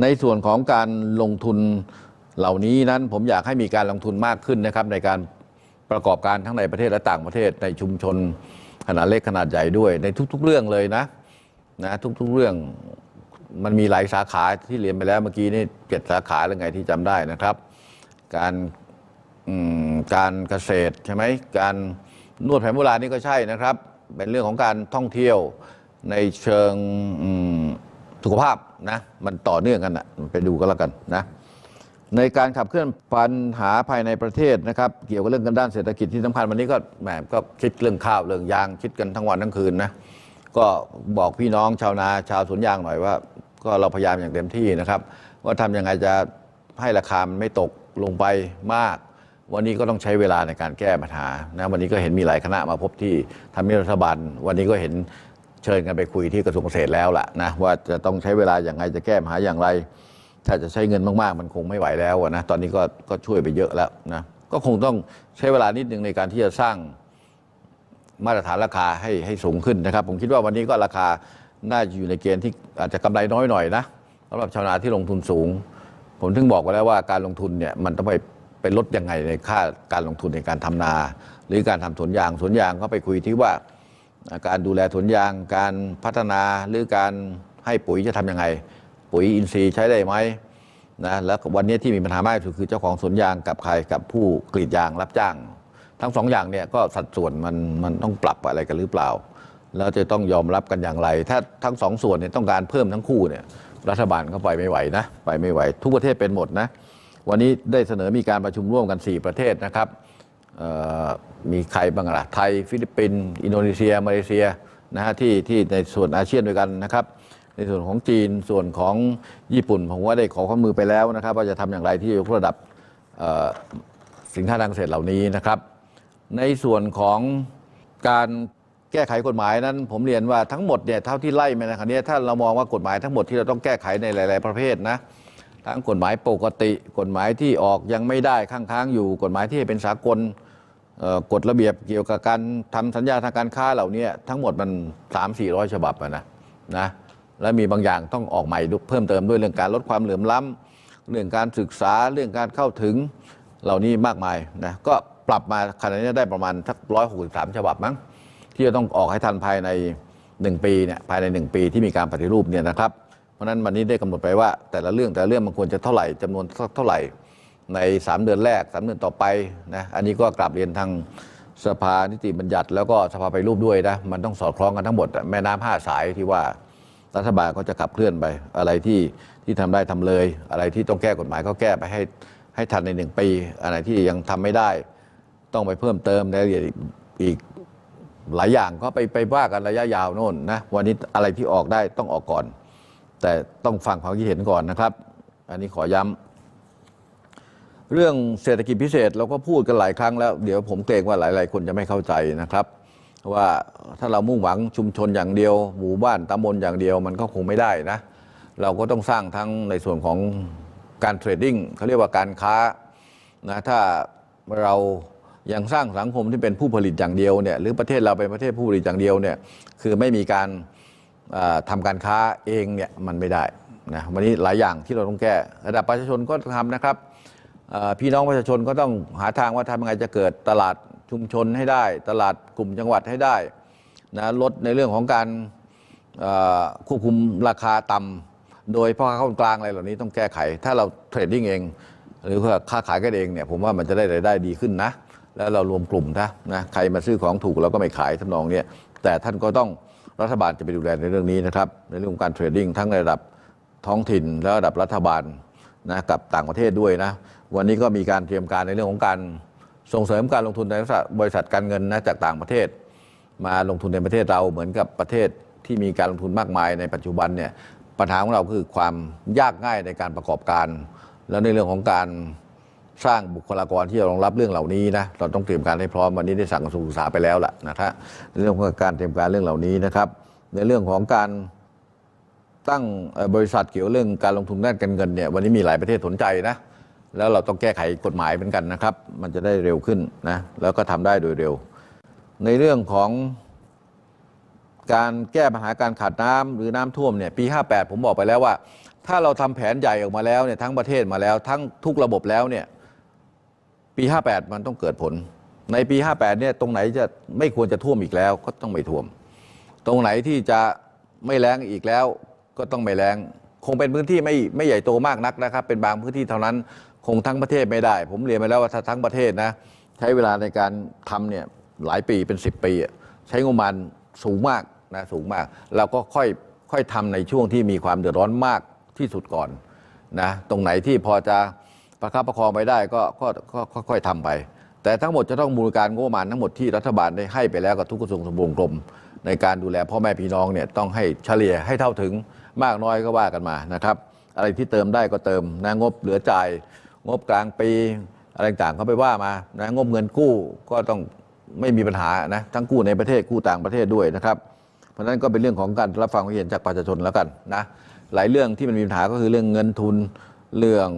ในส่วนของการลงทุนเหล่านี้นั้นผมอยากให้มีการลงทุนมากขึ้นนะครับ ในการประกอบการทั้งในประเทศและต่างประเทศในชุมชนขนาดเล็กขนาดใหญ่ด้วยในทุก ๆ เรื่องเลยนะนะทุก ๆ เรื่องมันมีหลายสาขาที่เรียนไปแล้วเมื่อกี้นี่เจ็ดสาขาหรือไงที่จำได้นะครับ การการเกษตรใช่ไหมการนวดแผนโบราณนี่ก็ใช่นะครับ เป็นเรื่องของการท่องเที่ยวในเชิง สุขภาพนะมันต่อเนื่องกันนะไปดูก็แล้วกันนะในการขับเคลื่อนปัญหาภายในประเทศนะครับ เกี่ยวกับเรื่องกันด้านเศรษฐกิจที่สำคัญวันนี้ก็แหมก็คิดเรื่องข้าวเรื่องยางคิดกันทั้งวันทั้งคืนนะก็บอกพี่น้องชาวนาชาวสวนยางหน่อยว่า ก็เราพยายามอย่างเต็มที่นะครับ ว่าทำยังไงจะให้ราคามันไม่ตกลงไปมาก วันนี้ก็ต้องใช้เวลาในการแก้ปัญหานะวันนี้ก็เห็นมีหลายคณะมาพบที่ทำเนียบรัฐบาลวันนี้ก็เห็น เชิญกันไปคุยที่กระทรวงเกษตรแล้วล่ะนะว่าจะต้องใช้เวลาอย่างไรจะแก้ปัญหาอย่างไร ถ้าจะใช้เงินมากๆ มันคงไม่ไหวแล้วนะตอนนี้ก็ก็ช่วยไปเยอะแล้วนะก็คงต้องใช้เวลานิดนึงในการที่จะสร้างมาตรฐานราคาให้ให้สูงขึ้นนะครับ ผมคิดว่าวันนี้ก็ราคาน่าจะอยู่ในเกณฑ์ที่อาจจะกำไรน้อยหน่อยนะสำหรับชาวนาที่ลงทุนสูง ผมถึงบอกไว้แล้วว่าการลงทุนเนี่ยมันต้องไปไปลดยังไงในค่าการลงทุนในการทำนา หรือการทำสวนยางสวนยางก็ไปคุยที่ว่า การดูแลสวนยาง การพัฒนาหรือการให้ปุ๋ยจะทำยังไง ปุ๋ยอินทรีย์ใช้ได้ไหมนะแล้ววันนี้ที่มีปัญหามากที่สุดคือเจ้าของสวนยางกับใครกับผู้กรีดยางรับจ้าง ทั้งสองอย่างเนี่ยก็สัดส่วนมันมันต้องปรับอะไรกันหรือเปล่า แล้วจะต้องยอมรับกันอย่างไร ถ้าทั้งสองส่วนเนี่ยต้องการเพิ่มทั้งคู่เนี่ยรัฐบาลก็ไปไม่ไหวนะไปไม่ไหว ทุกประเทศเป็นหมดนะวันนี้ได้เสนอมีการประชุมร่วมกัน 4 ประเทศนะครับ มีใครบ้างล่ะไทย ฟิลิปปินส์อินโดนีเซีย มาเลเซียนะฮะที่ที่ในส่วนอาเซียนด้วยกันนะครับ ในส่วนของจีนส่วนของญี่ปุ่น ผมว่าได้ขอความมือไปแล้วนะครับว่าจะทำอย่างไรที่ยกระดับเอ่อสินค้าทางเกษตรเหล่านี้นะครับ ในส่วนของการแก้ไขกฎหมายนั้น ผมเรียนว่าทั้งหมดเนี่ยเท่าที่ไล่มาในครับเนี่ยถ้าเรามองว่ากฎหมายทั้งหมดที่เราต้องแก้ไขในหลาย ๆ ประเภทนะทั้งกฎหมายปกติ กฎหมายที่ออกยังไม่ได้ค้างๆอยู่ กฎหมายที่เป็นสากล กฎระเบียบเกี่ยวกับการทำสัญญาทางการค้าเหล่านี้ทั้งหมดมัน 3 4 0 0 ฉบับนะนะและมีบางอย่างต้องออกใหม่เพิ่มเติมด้วยเรื่องการลดความเหลื่อมล้ำเรื่องการศึกษาเรื่องการเข้าถึงเหล่านี้มากมายนะก็ปรับมาขณะนี้ได้ประมาณสักร้อยหกสิบสามฉบับมั้งที่จะต้องออกให้ทันภายใน 1 ปีเนี่ยภายใน 1 ปีที่มีการปฏิรูปเนี่ยนะครับ เพราะฉะนั้นวันนี้ได้กำหนดไปว่าแต่ละเรื่องแต่ละเรื่องมันควรจะเท่าไหร่จำนวนเท่าไหร่ ใน 3 เดือนแรก 3 เดือนต่อไปนะอันนี้ก็กลับเรียนทางสภานิติบัญญัติ แล้วก็สภาไปรูปด้วยนะมันต้องสอดคล้องกันทั้งหมดแม่น้ำห้าสายที่ว่ารัฐบาลก็จะขับเคลื่อนไป อะไรที่ที่ทำได้ทำเลย อะไรที่ต้องแก้กฎหมายก็แก้ไปให้ให้ทันในหนึ่งปี อะไรที่ยังทำไม่ได้ ต้องไปเพิ่มเติมในรายละเอียดอีกอีกหลายอย่างก็ไปไปว่ากันระยะยาวโน่นนะวันนี้อะไรที่ออกได้ต้องออกก่อน แต่ต้องฟังความคิดเห็นก่อนนะครับ อันนี้ขอย้ำ เรื่องเศรษฐกิจพิเศษเราก็พูดกันหลายครั้งแล้ว เดี๋ยวผมเกรงว่าหลาย ๆ คนจะไม่เข้าใจนะครับ ว่าถ้าเรามุ่งหวังชุมชนอย่างเดียว หมู่บ้านตำบลอย่างเดียว มันก็คงไม่ได้นะ เราก็ต้องสร้างทั้งในส่วนของการเทรดดิ้งเขาเรียกว่าการค้านะถ้าเรายังสร้างสังคมที่เป็นผู้ผลิตอย่างเดียวเนี่ยหรือประเทศเราเป็นประเทศผู้ผลิตอย่างเดียวเนี่ยคือไม่มีการอ่าทำการค้าเองเนี่ยมันไม่ได้นะวันนี้หลายอย่างที่เราต้องแก้ระดับประชาชนก็ต้องทำนะครับ พี่น้องประชาชนก็ต้องหาทางว่าทำยังไงจะเกิดตลาดชุมชนให้ได้ ตลาดกลุ่มจังหวัดให้ได้นะลดในเรื่องของการควบคุมราคาต่ำโดยพ่อค้าคนกลางอะไรเหล่านี้ต้องแก้ไข ถ้าเราเทรดดิ้งเอง หรือว่าค้าขายกันเองเนี่ยผมว่ามันจะได้รายได้ดีขึ้นนะ แล้วเรารวมกลุ่มนะนะใครมาซื้อของถูกเราก็ไม่ขายทำนองเนี้ยแต่ท่านก็ต้องรัฐบาลจะไปดูแลในเรื่องนี้นะครับในเรื่องของการเทรดดิ้งทั้งในระดับท้องถิ่นและระดับรัฐบาลนะกับต่างประเทศด้วยนะ วันนี้ก็มีการเตรียมการในเรื่องของการส่งเสริมการลงทุนในบริษัทการเงินนะจากต่างประเทศ มาลงทุนในประเทศเราเหมือนกับประเทศที่มีการลงทุนมากมายในปัจจุบันเนี่ยปัญหาของเราคือความยากง่ายในการประกอบการ แล้วในเรื่องของการสร้างบุคลากรที่จะรองรับเรื่องเหล่านี้นะเราต้องเตรียมการให้พร้อมวันนี้ได้สั่งกระทรวงศึกษาไปแล้วล่ะนะครับในเรื่องของการเตรียมการเรื่องเหล่านี้นะครับ ในเรื่องของการตั้งบริษัทเกี่ยวเรื่องการลงทุนด้านการเงินเนี่ยวันนี้มีหลายประเทศสนใจนะ แล้วเราต้องแก้ไขกฎหมายเหมือนกันนะครับ มันจะได้เร็วขึ้นนะแล้วก็ทำได้โดยเร็ว ในเรื่องของการแก้ปัญหาการขาดน้ำหรือน้ำท่วมเนี่ยปี 58 ผมบอกไปแล้วว่า ถ้าเราทำแผนใหญ่ออกมาแล้วเนี่ยทั้งประเทศมาแล้ว ทั้งทุกระบบแล้วเนี่ยปี 58 มันต้องเกิดผล ในปี 58 เนี่ยตรงไหนจะไม่ควรจะท่วมอีกแล้วก็ต้องไม่ท่วม ตรงไหนที่จะไม่แล้งอีกแล้วก็ต้องไม่แล้งคงเป็นพื้นที่ไม่ไม่ใหญ่โตมากนักนะครับ เป็นบางพื้นที่เท่านั้น คงทั้งประเทศไม่ได้ ผมเรียนไปแล้วว่าถ้าทั้งประเทศนะใช้เวลาในการทำเนี่ยหลายปีเป็น 10 ปี ใช้งบประมาณสูงมากนะสูงมาก เราก็ค่อยค่อยทำในช่วงที่มีความเดือดร้อนมากที่สุดก่อนนะตรงไหนที่พอจะประคับประคองไปได้ก็ก็ก็ค่อยทำไป แต่ทั้งหมดจะต้องมูลการงบประมาณทั้งหมดที่รัฐบาลได้ให้ไปแล้วกับทุกกระทรวงทบวงกรมในการดูแลพ่อแม่พี่น้องเนี่ยต้องให้เฉลี่ยให้เท่าถึงมากน้อยก็ว่ากันมานะครับ อะไรที่เติมได้ก็เติมนะงบเหลือจ่าย งบกลางปีอะไรต่างเขาไปว่ามานะงบเงินกู้ก็ต้องไม่มีปัญหานะทั้งกู้ในประเทศกู้ต่างประเทศด้วยนะครับ เพราะฉะนั้นก็เป็นเรื่องของการรับฟังความเห็นจากประชาชนแล้วกันนะหลายเรื่องที่มันมีปัญหาก็คือเรื่องเงินทุนเรื่อง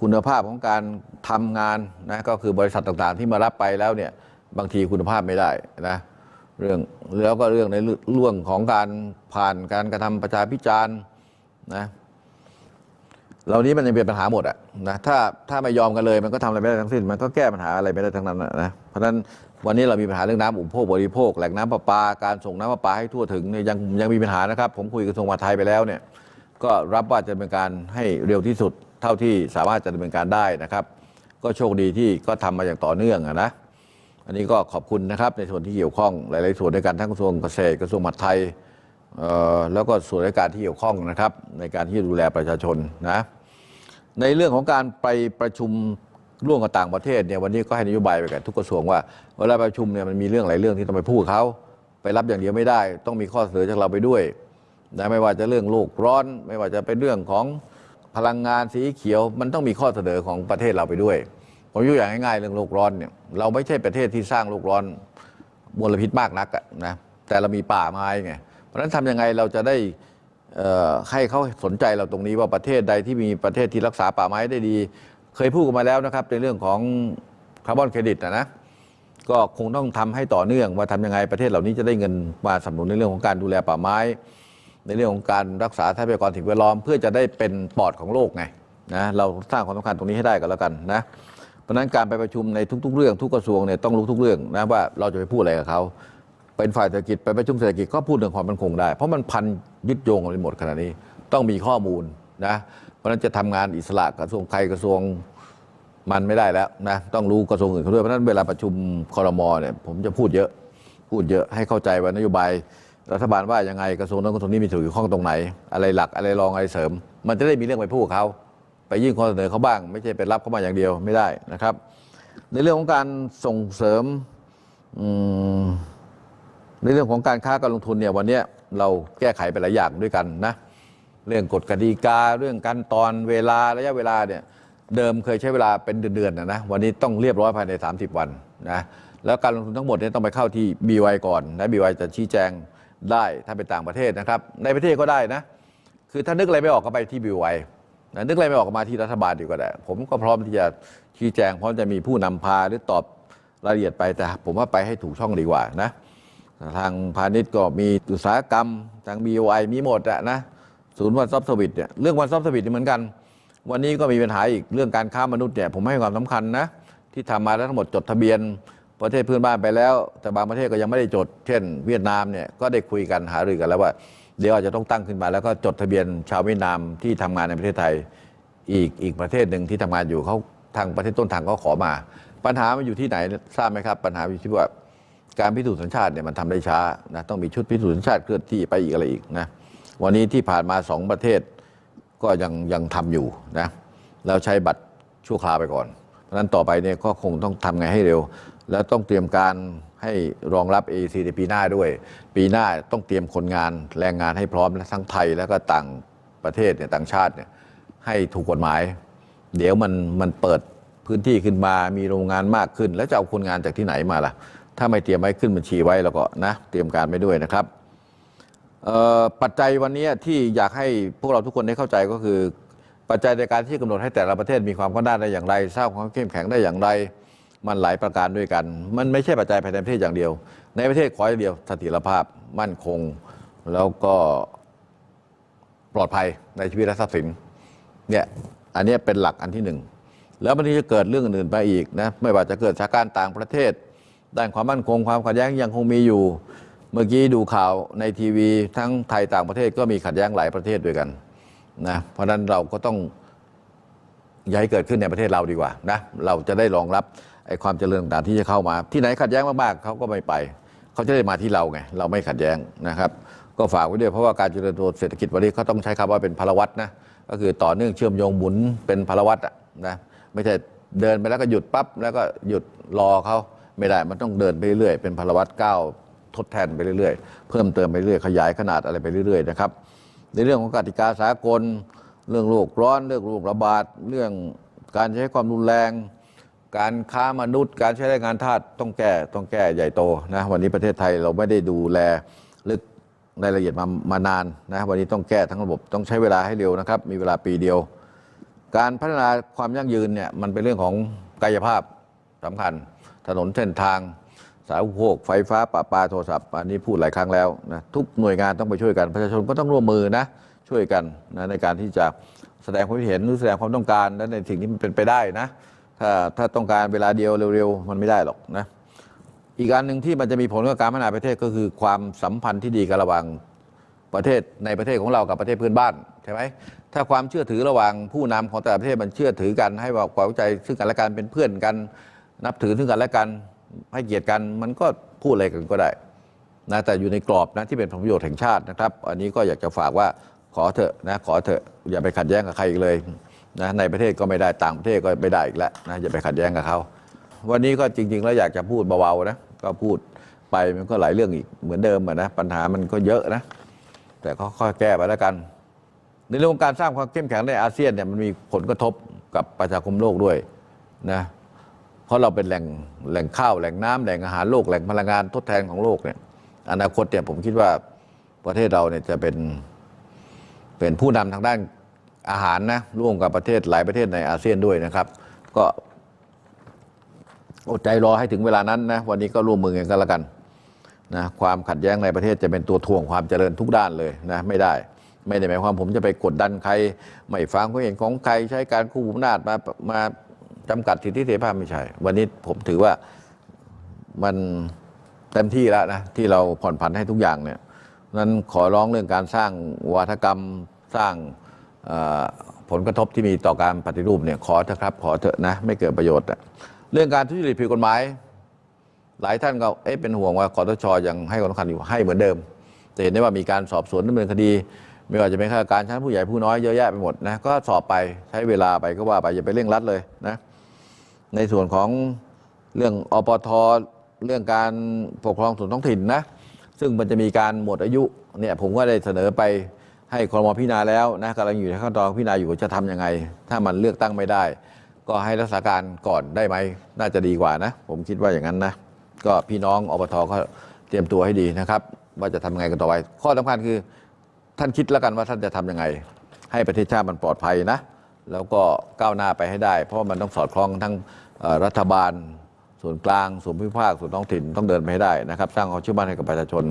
คุณภาพของการทำงานนะก็คือบริษัทต่างๆ ที่มารับไปแล้วเนี่ยบางทีคุณภาพไม่ได้นะเรื่องแล้วก็เรื่องในเรื่องของการผ่านการกระทำประชาพิจารณ์นะ เหล่านี้มันยังเป็นปัญหาหมดอะนะถ้าถ้าไม่ยอมกันเลยมันก็ทำอะไรไม่ได้ทั้งสิ้น มันก็แก้ปัญหาอะไรไม่ได้ทั้งนั้นนะเพราะฉะนั้นวันนี้เรามีปัญหาเรื่องน้ำอุปโภคบริโภคแหล่งน้ำประปาการส่งน้ำประปาให้ทั่วถึงเนี่ยยังยังมีปัญหานะครับ ผมคุยกับกระทรวงมหาดไทยไปแล้วเนี่ยก็รับว่าจะดำเป็นการให้เร็วที่สุด เท่าที่สามารถจะดำเนินการได้นะครับ ก็โชคดีที่ก็ทำมาอย่างต่อเนื่องนะอันนี้ก็ขอบคุณนะครับในส่วนที่เกี่ยวข้องหลาย ๆ ส่วนในการทั้งกระทรวงเกษตรกระทรวงมหาดไทย แล้วก็ส่วนราชการที่เกี่ยวข้องนะครับ ในการที่ดูแลประชาชนนะในเรื่องของการไปประชุมร่วมกับต่างประเทศเนี่ยวันนี้ก็ให้นโยบายไปกับทุกกระทรวงว่าเวลาประชุมเนี่ยมันมีเรื่องหลายเรื่องที่ต้องไปพูดเขาไปรับอย่างเดียวไม่ได้ ต้องมีข้อเสนอจากเราไปด้วยนะไม่ว่าจะเรื่องโลกร้อน ไม่ว่าจะเป็นเรื่องของพลังงานสีเขียว มันต้องมีข้อเสนอของประเทศเราไปด้วยผมยกอย่างง่ายๆเรื่องโลกร้อนเนี่ยเราไม่ใช่ประเทศที่สร้างโลกร้อนมลพิษมากนักะนะแต่เรามีป่าไม้ไง ราะฉะนั้นทำยังไงเราจะได้ให้เขาสนใจเราตรงนี้ว่าประเทศใดที่มีประเทศที่รักษาป่าไม้ได้ดี เคยพูดกันมาแล้วนะครับในเรื่องของคาร์บอนเครดิตนะนะก็คงต้องทำให้ต่อเนื่องว่าทำยังไงประเทศเหล่านี้จะได้เงินมาสนับสนุนในเรื่องของการดูแลป่าไม้ ในเรื่องของการรักษาทรัพยากรสิ่งแวดล้อม เพื่อจะได้เป็นปอดของโลกไงนะเราสร้างความสำคัญตรงนี้ให้ได้กันแล้วกันนะเพราะฉะนั้นการไปประชุมในทุก ๆ เรื่องทุกกระทรวงเนี่ยต้องรู้ทุกเรื่องนะว่าเราจะไปพูดอะไรกับเขา เป็นฝ่ายเศรษฐกิจไปประชุมเศรษฐกิจก็พูดเรื่องความมั่นคงได้ เพราะมันพันยึดโยงกันไปหมดขนาดนี้ ต้องมีข้อมูลนะเพราะนั้นจะทำงานอิสระกระทรวงใครกระทรวงมันไม่ได้แล้วนะต้องรู้กระทรวงอื่นเขาด้วยเพราะฉะนั้นเวลาประชุมคอรมอเนี่ยผมจะพูดเยอะพูดเยอะให้เข้าใจว่านโยบายรัฐบาลว่ายังไงกระทรวงนั้นกระทรวงนี้มีส่วนเกี่ยวข้องตรงไหน อะไรหลักอะไรรองอะไรเสริม มันจะได้มีเรื่องไปพูดกับเขาไปยื่นข้อเสนอเขาบ้าง ไม่ใช่ไปรับเขามาอย่างเดียวไม่ได้นะครับ ในเรื่องของการส่งเสริมอืม ในเรื่องของการค้าการลงทุนเนี่ยวันนี้เราแก้ไขไปหลายอย่างด้วยกันนะเรื่องกฎกติกาเรื่องการตอนเวลาระยะเวลาเนี่ยเดิมเคยใช้เวลาเป็นเดือนๆนะนะวันนี้ต้องเรียบร้อยภายใน 30 วันนะแล้วการลงทุนทั้งหมดเนี่ยต้องไปเข้าที่ BY ก่อนนะ BY จะชี้แจงได้ถ้าเป็นต่างประเทศนะครับ ในประเทศก็ได้นะ คือถ้านึกอะไรไม่ออกก็ไปที่ BY นะนึกอะไรไม่ออกก็มาที่รัฐบาลดีกว่าแหละผมก็พร้อมที่จะชี้แจงพร้อมจะมีผู้นำพาหรือตอบรายละเอียดไปแต่ผมว่าไปให้ถูกช่องดีกว่านะ ทางพาณิชย์ก็มีอุตสาหกรรม ทาง BOI มีหมดอะนะศูนย์วันซอฟต์สวิตเนี่ยเรื่องวันซอฟต์สวิตเหมือนกัน วันนี้ก็มีปัญหาอีกเรื่องการค้ามนุษย์เนี่ยผมให้ความสำคัญนะที่ทำมาแล้วทั้งหมดจดทะเบียน ประเทศเพื่อนบ้านไปแล้ว แต่บางประเทศก็ยังไม่ได้จด เช่น เวียดนามเนี่ยก็ได้คุยกันหารือกันแล้วว่าเดี๋ยวอาจจะต้องตั้งขึ้นมาแล้วก็จดทะเบียนชาวเวียดนามที่ทำงานในประเทศไทยอีกอีกประเทศหนึ่งที่ทำงานอยู่เขาทางประเทศต้นทางก็ขอมา ปัญหามันอยู่ที่ไหนทราบไหมครับ ปัญหาอยู่ที่ว่า การพิสูจน์สัญชาติเนี่ยมันทำได้ช้านะต้องมีชุดพิสูจน์สัญชาติเคลื่อนที่ไปอีกอะไรอีกนะวันนี้ที่ผ่านมาสองประเทศก็ยังยังทำอยู่นะแล้วใช้บัตรชั่วคราวไปก่อน เพราะฉะนั้นต่อไปเนี่ยก็คงต้องทำไงให้เร็ว แล้วต้องเตรียมการให้รองรับ AEC ในปีหน้าด้วย ปีหน้าต้องเตรียมคนงานแรงงานให้พร้อมทั้งไทยแล้วก็ต่างประเทศเนี่ยต่างชาติเนี่ยให้ถูกกฎหมาย เดี๋ยวมันมันเปิดพื้นที่ขึ้นมามีโรงงานมากขึ้น แล้วจะเอาคนงานจากที่ไหนมาล่ะ ถ้าไม่เตรียมไว้ขึ้นบัญชีไว้แล้วก็นะเตรียมการไว้ด้วยนะครับปัจจัยวันนี้ที่อยากให้พวกเราทุกคนได้เข้าใจก็คือ ปัจจัยในการที่กำหนดให้แต่ละประเทศมีความก้าวหน้าได้อย่างไรสร้างความเข้มแข็งได้อย่างไร มันหลายประการด้วยกัน มันไม่ใช่ปัจจัยภายในประเทศอย่างเดียว ในประเทศขออย่างเดียวสถียรภาพมั่นคง แล้วก็ปลอดภัยในชีวิตและทรัพย์สินเนี่ยอันนี้เป็นหลักอันที่หนึ่งแล้วมันจะเกิดเรื่องอื่นไปอีกนะไม่ว่าจะเกิดสถานการณ์ต่างประเทศ ด้านความมั่นคงความขัดแย้งยังคงมีอยู่ เมื่อกี้ดูข่าวในทีวีทั้งไทยต่างประเทศก็มีขัดแย้งหลายประเทศด้วยกันนะเพราะฉะนั้นเราก็ต้องอย่าให้เกิดขึ้นในประเทศเราดีกว่านะเราจะได้รองรับไอ้ความเจริญต่างที่จะเข้ามา ที่ไหนขัดแย้งมากๆเขาก็ไม่ไป เขาจะได้มาที่เราไงเราไม่ขัดแย้งนะครับ ก็ฝากไว้ด้วยเพราะว่าการเจริญตัวเศรษฐกิจวันนี้เขาต้องใช้คำว่าเป็นพลวัตนะก็คือต่อเนื่องเชื่อมโยงหมุนเป็นพลวัตอะนะไม่ใช่เดินไปแล้วก็หยุดปั๊บแล้วก็หยุดรอเขา ไม่ได้มันต้องเดินไปเรื่อยๆเป็นพลวัตก้าวทดแทนไปเรื่อยๆ เพิ่มเติมไปเรื่อยขยายขนาดอะไรไปเรื่อยๆนะครับในเรื่องของกติกาสากล เรื่องโลกร้อน เรื่องโรคระบาดเรื่องการใช้ความรุนแรง การค้ามนุษย์ การใช้แรงงานทาสต้องแก้ต้องแก้ใหญ่โตนะวันนี้ประเทศไทยเราไม่ได้ดูแลลึกรายละเอียดมามานานนะวันนี้ต้องแก้ทั้งระบบต้องใช้เวลาให้เร็วนะครับ มีเวลาปีเดียว การพัฒนาความยั่งยืนเนี่ยมันเป็นเรื่องของกายภาพสำคัญ ถนนเส้นทาง สาธารณูปโภคไฟฟ้าประปาโทรศัพท์ อันนี้พูดหลายครั้งแล้วนะทุกหน่วยงานต้องไปช่วยกันประชาชนก็ต้องร่วมมือนะช่วยกันนะในการที่จะแสดงความเห็นหรือแสดงความต้องการและในสิ่งที่มันเป็นไปได้นะถ้าถ้าต้องการเวลาเดียวเร็วๆ มันไม่ได้หรอกนะอีกอันหนึ่งที่มันจะมีผลกับการพัฒนาประเทศก็คือความสัมพันธ์ที่ดีกันระหว่างประเทศในประเทศของเรากับประเทศเพื่อนบ้านใช่ไหมถ้าความเชื่อถือระหว่างผู้นำของแต่ละประเทศมันเชื่อถือกันให้ความไว้ใจซึ่งกันและกันเป็นเพื่อนกัน นับถือซึ่งกันและกันให้เกียรติกันมันก็พูดอะไรกันก็ได้นะแต่อยู่ในกรอบนะที่เป็นผลประโยชน์แห่งชาตินะครับ อันนี้ก็อยากจะฝากว่าขอเถอะนะขอเถอะอย่าไปขัดแย้งกับใครอีกเลยนะในประเทศก็ไม่ได้ต่างประเทศก็ไม่ได้อีกแล้วนะอย่าไปขัดแย้งกับเขา วันนี้ก็จริง ๆ แล้วอยากจะพูดเบาๆนะก็พูดไปมันก็หลายเรื่องอีกเหมือนเดิมอะนะปัญหามันก็เยอะนะแต่ก็ค่อยแก้ไปแล้วกัน ในเรื่องของการสร้างความเข้มแข็งในอาเซียนเนี่ยมันมีผลกระทบกับประชาคมโลกด้วยนะเราะเราเป็นแหล่งแหล่งข้าวแหล่งน้ำแหล่งอาหารโลกแหล่งพลังงานทดแทนของโลกเนี่ยอนาคตเนี่ยผมคิดว่าประเทศเราเนี่ยจะเป็นเป็นผู้นำทางด้านอาหารนะร่วมกับประเทศหลายประเทศในอาเซียนด้วยนะครับ ก็อดใจรอให้ถึงเวลานั้นนะวันนี้ก็ร่วมมือกันก็แล้วกันนะความขัดแย้งในประเทศจะเป็นตัวถ่วงความเจริญทุกด้านเลยนะไม่ได้ ไม่ได้หมายความผมจะไปกดดันใคร ไม่ฟังความเห็นของใครใช้การคู่อำนาจมามา จำกัดสิทธิเสรีภาพไม่ใช่ วันนี้ผมถือว่ามันเต็มที่แล้วนะที่เราผ่อนผันให้ทุกอย่างเนี่ยนั้นขอร้องเรื่องการสร้างวาทกรรมสร้างผลกระทบที่มีต่อการปฏิรูปเนี่ยขอเถอะครับขอเถอะนะไม่เกิดประโยชน์อะเรื่องการทุจริตผิดกฎหมาย หลายท่านก็เอ๊ะเป็นห่วงว่าคอตชยังให้ความสำคัญอยู่ให้เหมือนเดิมจะเห็นได้ว่ามีการสอบสวนดำเนินคดี ไม่ว่าจะเป็นข้าราชการชั้นผู้ใหญ่ผู้น้อยเยอะแยะไปหมดนะก็สอบไปใช้เวลาไปก็ว่าไปอย่าไปเร่งรัดเลยนะ ในส่วนของเรื่องอปทเรื่องการปกครองส่วนท้องถิ่นนะ ซึ่งมันจะมีการหมดอายุเนี่ยผมก็ได้เสนอไปให้ครมพิจารณาแล้วนะกำลังอยู่ในขั้นตอนพิจารณาอยู่จะทำยังไง ถ้ามันเลือกตั้งไม่ได้ ก็ให้รักษาการก่อนได้ไหมน่าจะดีกว่านะ ผมคิดว่าอย่างนั้นนะ ก็พี่น้องอบทก็เตรียมตัวให้ดีนะครับ ว่าจะทำยังไงกันต่อไป ข้อสำคัญคือท่านคิดแล้วกันว่าท่านจะทำยังไง ให้ประเทศชาติมันปลอดภัยนะ แล้วก็ก้าวหน้าไปให้ได้ เพราะมันต้องสอดคล้องทั้ง รัฐบาล ส่วนกลาง ส่วนภูมิภาค ส่วนท้องถิ่นต้องเดินไปให้ได้นะครับ สร้างความเชื่อมั่นให้กับประชาชน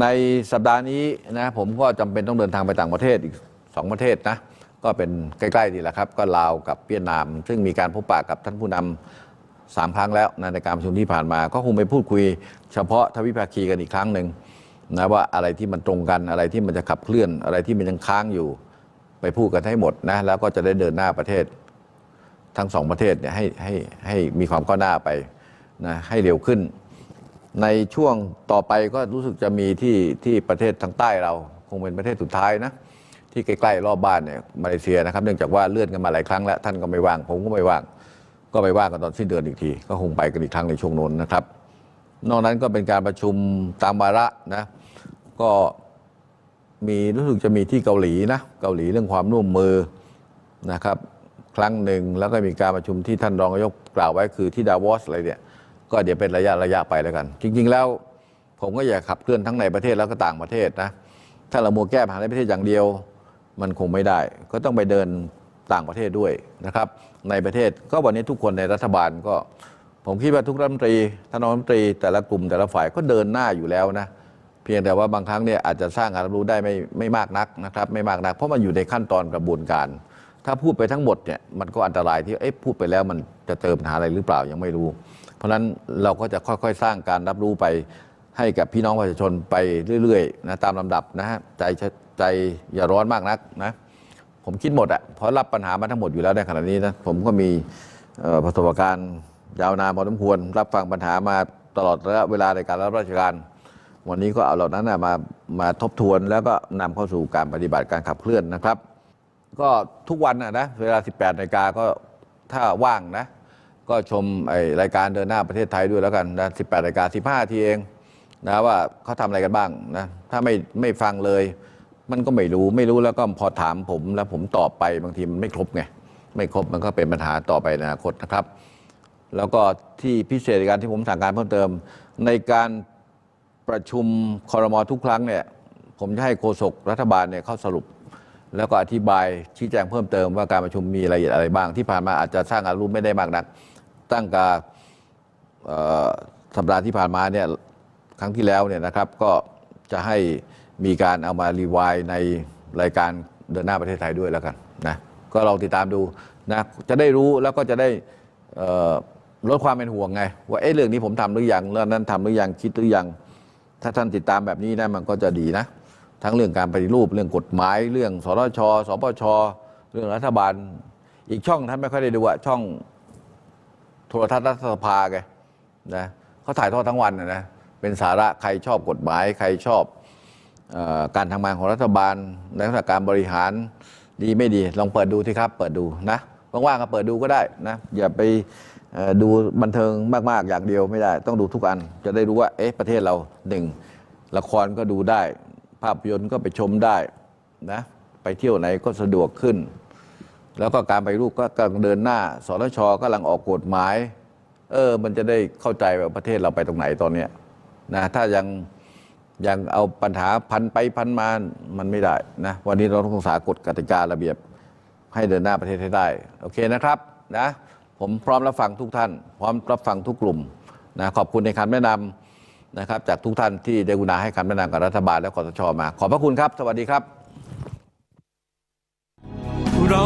ในสัปดาห์นี้นะผมก็จำเป็นต้องเดินทางไปต่างประเทศอีกสองประเทศนะก็เป็นใกล้ๆนี่แหละครับ ก็ลาวกับเวียดนาม ซึ่งมีการพบปะกับท่านผู้นำสามครั้งแล้วนะในการประชุมที่ผ่านมา ก็คงไปพูดคุย เฉพาะทวิภาคีกันอีกครั้งหนึ่งนะว่าอะไรที่มันตรงกันอะไรที่มันจะขับเคลื่อนอะไรที่มันยังค้างอยู่ ไปพูดกันให้หมดนะแล้วก็จะได้เดินหน้าประเทศ ทั้งสองประเทศเนี่ยให้ให้ให้มีความก้าวหน้าไปนะให้เร็วขึ้น ในช่วงต่อไปก็รู้สึกจะมีที่ที่ประเทศทางใต้เราคงเป็นประเทศสุดท้ายนะที่ใกล้ๆรอบบ้านเนี่ยมาเลเซียนะครับ เนื่องจากว่าเลื่อนกันมาหลายครั้งแล้วท่านก็ไม่ว่าง ผมก็ไม่ว่าง ก็ไปว่างกันตอนสิ้นเดือนอีกที ก็คงไปกันอีกครั้งในช่วงน้นนะครับ นอกนั้นก็เป็นการประชุมตามวาระนะก็มีรู้สึกจะมีที่เกาหลีนะเกาหลีเรื่องความร่วมมือนะครับ ครั้งหนึ่ง แล้วก็มีการประชุมที่ท่านรองนายกกล่าวไว้คือที่ดาวอสอะไรเนี่ย ก็เดี๋ยวเป็นระยะระยะไปแล้วกัน จริง ๆ แล้วผมก็อยากขับเคลื่อนทั้งในประเทศแล้วก็ต่างประเทศนะ ถ้าเรามัวแก้ปัญหาในประเทศอย่างเดียว มันคงไม่ได้ ก็ต้องไปเดินต่างประเทศด้วยนะครับ ในประเทศก็วันนี้ทุกคนในรัฐบาลก็ ผมคิดว่าทุกรัฐมนตรีท่านรัฐมนตรีแต่ละกลุ่มแต่ละฝ่ายก็เดินหน้าอยู่แล้วนะเพียงแต่ว่าบางครั้งเนี่ยอาจจะสร้างการรับรู้ได้ไม่ไม่มากนักนะครับ ไม่มากนัก เพราะมันอยู่ในขั้นตอนกระบวนการ ถ้าพูดไปทั้งหมดเนี่ยมันก็อันตรายที่เอ๊ะพูดไปแล้วมันจะเจอปัญหาอะไรหรือเปล่ายังไม่รู้ เพราะฉะนั้นเราก็จะค่อยๆ สร้างการรับรู้ไปให้กับพี่น้องประชาชนไปเรื่อยๆนะตามลำดับนะฮะใจใจอย่าร้อนมากนักนะผมคิดหมดอะเพราะรับปัญหามาทั้งหมดอยู่แล้วในขณะนี้นะผมก็มีประสบการณ์ยาวนานพอสมควร รับฟังปัญหามาตลอดระยะเวลาในการรับราชการ วันนี้ก็เอาเหล่านั้นนะมามาทบทวนแล้วก็นำเข้าสู่การปฏิบัติการขับเคลื่อนนะครับ ก็ทุกวันนะนะเวลา 18นาฬิกาก็ถ้าว่างนะ ก็ชมไอรายการเดินหน้าประเทศไทยด้วยแล้วกันนะ18นาฬิกา15ทีเองนะว่าเขาทำอะไรกันบ้างนะถ้าไม่ไม่ฟังเลย มันก็ไม่รู้ไม่รู้แล้วก็พอถามผมแล้วผมตอบไปบางทีมันไม่ครบไงไม่ครบมันก็เป็นปัญหาต่อไปในอนาคตนะครับ แล้วก็ที่พิเศษในการที่ผมสั่งการเพิ่มเติม ในการประชุมคอรมอทุกครั้งเนี่ยผมจะให้โฆษกรัฐบาลเนี่ยเข้าสรุป แล้วก็อธิบายชี้แจงเพิ่มเติมว่าการประชุมมีรายละเอียดอะไรบ้าง ที่ผ่านมาอาจจะสร้างอารมณ์ไม่ได้มากนัก ตั้งกับเอ่สัปดาห์ที่ผ่านมาเนี่ยครั้งที่แล้วเนี่ยนะครับก็จะให้มีการเอามารีวายในรายการเดินหน้าประเทศไทยด้วยแล้วกันนะก็ลองติดตามดูนะจะได้รู้แล้วก็จะได้ลดความเป็นห่วงไง ว่าเอ๊ะเรื่องนี้ผมทำหรือยังเรื่องนั้นทำหรือยังคิดหรือยัง ถ้าท่านติดตามแบบนี้นะมันก็จะดีนะ ทั้งเรื่องการปฏิรูปเรื่องกฎหมาย เรื่องสทชสปชเรื่องรัฐบาล อีกช่องท่านไม่ค่อยได้ดูอะช่องโทรทัศน์รัฐสภาไงนะเขาถ่ายทอดทั้งวันนะนะเป็นสาระใครชอบกฎหมาย ใครชอบออการทำงานของรัฐบาลในลักษณะการบริหารดีไม่ดี ลองเปิดดูที่ครับ เปิดดูนะว่างๆก็เปิดดูก็ได้นะอย่าไปดูบันเทิงมากๆอย่างเดียวไม่ได้ ต้องดูทุกอัน จะได้รู้ว่าเอ๊ะประเทศเราหนึ่งละครก็ดูได้ ภาพยนตร์ก็ไปชมได้นะไปเที่ยวไหนก็สะดวกขึ้น แล้วก็การไปรูปก็กำลังเดินหน้าสทชกำลังออกกฎหมาย เออ มันจะได้เข้าใจว่าประเทศเราไปตรงไหนตอนเนี้ยนะถ้ายังยังเอาปัญหาพันไปพันมา มันไม่ได้นะวันนี้เราต้องรักษากฎกติการะเบียบให้เดินหน้าประเทศให้ได้ โอเคนะครับนะผมพร้อมรับฟังทุกท่าน พร้อมรับฟังทุกกลุ่มนะขอบคุณในคำแนะนำ นะครับจากทุกท่านที่ได้กุณาให้คำแนะนำกับรัฐบาลและคอสชมา ขอบพระคุณครับ สวัสดีครับเรา